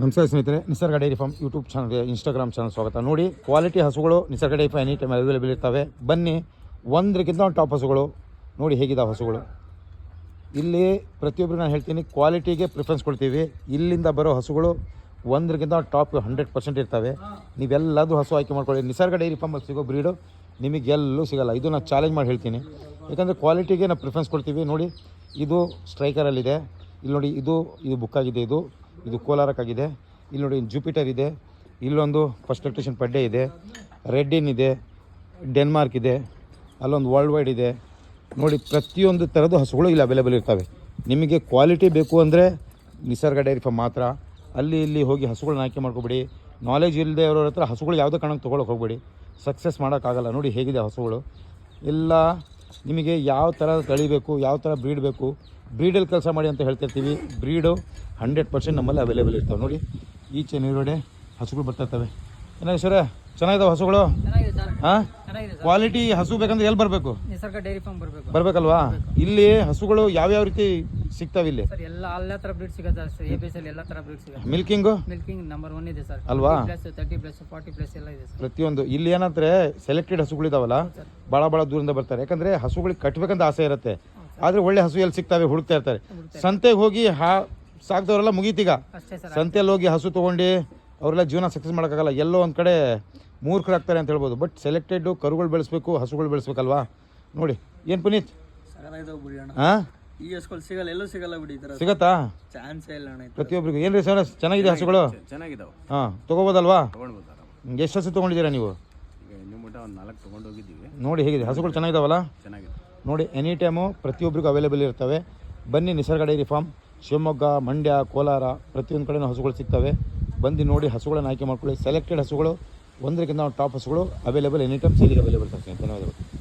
ನಮಸ್ಕಾರ ಸ್ನೇಹಿತರೆ, Nisarga dairy farm YouTube ಚಾನಲ್ಗೆ ಇನ್ಸ್ಟಾಗ್ರಾಮ್ ಚಾನಲ್ ಸ್ವಾಗತ. ನೋಡಿ, ಕ್ವಾಲಿಟಿ ಹಸುಗಳು Nisarga dairy farm any time available ಇರ್ತವೆ. ಬನ್ನಿ ಒಂದರಿಗಿಂತ ಒಂದು ಟಾಪ್ ಹಸುಗಳು. ನೋಡಿ ಹೇಗಿದಾವೆ ಹಸುಗಳು. ಇಲ್ಲಿ ಪ್ರತಿಯೊಬ್ಬರು ನಾನು ಹೇಳ್ತೀನಿ, ಕ್ವಾಲಿಟಿಗೆ ಪ್ರಿಫರೆನ್ಸ್ ಕೊಡ್ತೀವಿ. ಇಲ್ಲಿಂದ ಬರೋ ಹಸುಗಳು ಒಂದರಿಗಿಂತ ಟಾಪ್ ಹಂಡ್ರೆಡ್ ಪರ್ಸೆಂಟ್ ಇರ್ತವೆ. ನೀವೆಲ್ಲದೂ ಹಸು ಆಯ್ಕೆ ಮಾಡ್ಕೊಳ್ಳಿ. ನಿಸರ್ಗ ಡೈರಿ ಫಾರ್ಮಲ್ಲಿ ಸಿಗೋ ಬ್ರೀಡು ನಿಮಗೆ ಎಲ್ಲೂ ಸಿಗಲ್ಲ. ಇದು ನಾನು ಚಾಲೆಂಜ್ ಮಾಡಿ ಹೇಳ್ತೀನಿ. ಯಾಕಂದರೆ ಕ್ವಾಲಿಟಿಗೆ ನಾವು ಪ್ರಿಫರೆನ್ಸ್ ಕೊಡ್ತೀವಿ. ನೋಡಿ, ಇದು ಸ್ಟ್ರೈಕರಲ್ಲಿದೆ ಇಲ್ಲಿ ನೋಡಿ, ಇದು ಇದು ಬುಕ್ ಆಗಿದೆ ಇದು. ಇದು ಕೋಲಾರಕ್ಕಾಗಿದೆ. ಇಲ್ಲಿ ನೋಡಿ ಜುಪಿಟರ್ ಇದೆ. ಇಲ್ಲೊಂದು ಫಸ್ಟ್ ಎಲೆಕ್ಟ್ರಿಷನ್ ಪಡ್ಡೆ ಇದೆ. ರೆಡ್ ಇನ್ ಇದೆ. ಡೆನ್ಮಾರ್ಕ್ ಇದೆ. ಅಲ್ಲೊಂದು ವರ್ಲ್ಡ್ ವೈಡ್ ಇದೆ. ನೋಡಿ ಪ್ರತಿಯೊಂದು ಥರದ ಹಸುಗಳು ಇಲ್ಲಿ ಅವೈಲೇಬಲ್ ಇರ್ತವೆ. ನಿಮಗೆ ಕ್ವಾಲಿಟಿ ಬೇಕು ಅಂದರೆ ನಿಸರ್ಗ ಡೈರಿ ಫಾರ್ಮ್ ಮಾತ್ರ. ಅಲ್ಲಿ ಇಲ್ಲಿ ಹೋಗಿ ಹಸುಗಳನ್ನ ಆಯ್ಕೆ ಮಾಡ್ಕೊಬೇಡಿ. ನಾಲೆಜ್ ಇಲ್ಲದೆ ಇರೋರ ಹತ್ರ ಹಸುಗಳು ಯಾವುದೇ ಕಾರಣಕ್ಕೆ ತೊಗೊಳಕ್ಕೆ ಹೋಗ್ಬೇಡಿ. ಸಕ್ಸಸ್ ಮಾಡೋಕ್ಕಾಗಲ್ಲ. ನೋಡಿ ಹೇಗಿದೆ ಹಸುಗಳು. ಎಲ್ಲ ನಿಮಗೆ ಯಾವ ಥರ ತಳಿಬೇಕು ಯಾವ ಥರ ಬ್ರೀಡ್ ಬೇಕು ಬ್ರೀಡಲ್ಲಿ ಕೆಲಸ ಮಾಡಿ ಅಂತ ಹೇಳ್ತಿರ್ತೀವಿ. ಬ್ರೀಡು ಹಂಡ್ರೆಡ್ ಪರ್ಸೆಂಟ್ ನಮ್ಮಲ್ಲಿ ಅವೈಲೇಬಲ್ ಇರ್ತವೆ. ನೋಡಿ ಈಚೆ ನೀರೊಡೆ ಹಸುಗಳು ಬರ್ತಾಯಿರ್ತವೆ ಏನಾಗ ಸರ ಚೆನ್ನಾಗಿದಾವೆ ಹಸುಗಳು? ಹಾಂ? ಕ್ವಾಲಿಟಿ ಹಸು ಬೇಕಂದ್ರೆ ಎಲ್ಲಿ ಬರಬೇಕು? ನಿಸರ್ಗ ಡೈರಿ ಫಾರ್ಮ್ ಬರಬೇಕು. ಬರ್ಬೇಕಲ್ವಾ? ಇಲ್ಲಿ ಹಸುಗಳು ಯಾವ್ಯಾವ ರೀತಿ ಸಿಗ್ತಾವೆ ಇಲ್ಲಿ? ಎಲ್ಲ ಎಲ್ಲ ತರ ಬ್ರೀಡ್ ಸಿಗುತ್ತೆ ಸರ್. ಎ ಬಿ ಎಸ್ ಅಲ್ಲಿ ಎಲ್ಲ ತರ ಬ್ರೀಡ್ ಸಿಗುತ್ತೆ. ಮಿಲ್ಕಿಂಗು ಮಿಲ್ಕಿಂಗ್ ನಂಬರ್ ಒನ್ ಇದೆ ಸರ್. ಅಲ್ವಾ? Plus thirty plus forty plus ಎಲ್ಲ ಇದೆ ಸರ್. ಪ್ರತಿಯೊಂದು. ಇಲ್ಲಿ ಏನಂದ್ರೆ ಸೆಲೆಕ್ಟೆಡ್ ಹಸುಗಳಿದಾವಲ್ಲ ಭಾಳ ಭಾಳ ದೂರದಿಂದ ಬರ್ತಾರೆ. ಯಾಕಂದ್ರೆ ಹಸುಗಳಿಗೆ ಕಟ್ಬೇಕಂತ ಆಸೆ ಇರುತ್ತೆ. ಆದ್ರೆ ಒಳ್ಳೆ ಹಸು ಎಲ್ಲಿ ಸಿಗ್ತಾವೆ ಹುಡುಕ್ತಾ ಇರ್ತಾರೆ. ಸಂತೆಗೆ ಹೋಗಿ ಹಾ ಸಾಕ್ದವರೆಲ್ಲ ಮುಗೀತೀಗ. ಸಂತೆಯಲ್ಲಿ ಹೋಗಿ ಹಸು ತೊಗೊಂಡು ಅವರೆಲ್ಲ ಜೀವನ ಸಕ್ಸಸ್ ಮಾಡೋಕ್ಕಾಗಲ್ಲ. ಎಲ್ಲೋ ಒಂದು ಕಡೆ ಮೂರ್ಖರಾಗ್ತಾರೆ ಅಂತ ಹೇಳ್ಬೋದು. ಬಟ್ ಸೆಲೆಕ್ಟೆಡ್ ಕರುಗಳು ಬೆಳೆಸ್ಬೇಕು ಹಸುಗಳು ಬೆಳೆಸ್ಬೇಕಲ್ವಾ? ನೋಡಿ ಏನು ಪುನೀತ್? ಹಾಂ? ಈ ಹಸ್ಗಳು ಸಿಗಲ್ಲ ಎಲ್ಲೂ ಸಿಗಲ್ಲ ಬಿಡಿ ಈ ತರ ಸಿಗತ್ತಾ? ಚಾನ್ಸೇ ಇಲ್ಲ ಅಣ್ಣ ಈ ಥರ. ಪ್ರತಿಯೊಬ್ಬರಿಗೂ ಏನು ರೀ ಸರ್ ಚೆನ್ನಾಗಿದೆ ಹಸುಗಳು? ಚೆನ್ನಾಗಿದ್ದಾವೆ ಹಾಂ ತೊಗೋಬೋದಲ್ವಾ? ಎಷ್ಟು ಹಸು ತೊಗೊಂಡಿದ್ದೀರಾ ನೀವು? ಈಗ ಇನ್ನೂ ಮಟ್ಟ ನಾಲ್ಕು ತೊಗೊಂಡು ಹೋಗಿದ್ದೀವಿ. ನೋಡಿ ಹೇಗಿದೆ? ಹಸುಗಳು ಚೆನ್ನಾಗಿದಾವಲ್ಲ? ಚೆನ್ನಾಗಿದೆ. ನೋಡಿ ಎನಿ ಟೈಮು ಪ್ರತಿಯೊಬ್ಬರಿಗೂ ಅವೈಲೇಬಲ್ ಇರ್ತವೆ. ಬನ್ನಿ, ನಿಸರ್ಗ ಡೈರಿ ಫಾರ್ಮ್, ಶಿವಮೊಗ್ಗ, ಮಂಡ್ಯ, ಕೋಲಾರ, ಪ್ರತಿಯೊಂದು ಕಡೆನೂ ಹಸುಗಳು ಸಿಗ್ತವೆ. ಬಂದು ನೋಡಿ, ಹಸುಗಳನ್ನು ಆಯ್ಕೆ ಮಾಡ್ಕೊಳ್ಳಿ. ಸೆಲೆಕ್ಟೆಡ್ ಹಸುಗಳು, ಒಂದಕ್ಕಿಂತ ಟಾಪ್ ಹಸುಗಳು ಅವೈಲೇಬಲ್ ಎನಿ ಟೈಮ್ ಸೇಲಿಗೆ ಅವೈಲೇಬಲ್ ಇರ್ತವೆ ಧನ್ಯವಾದಗಳು.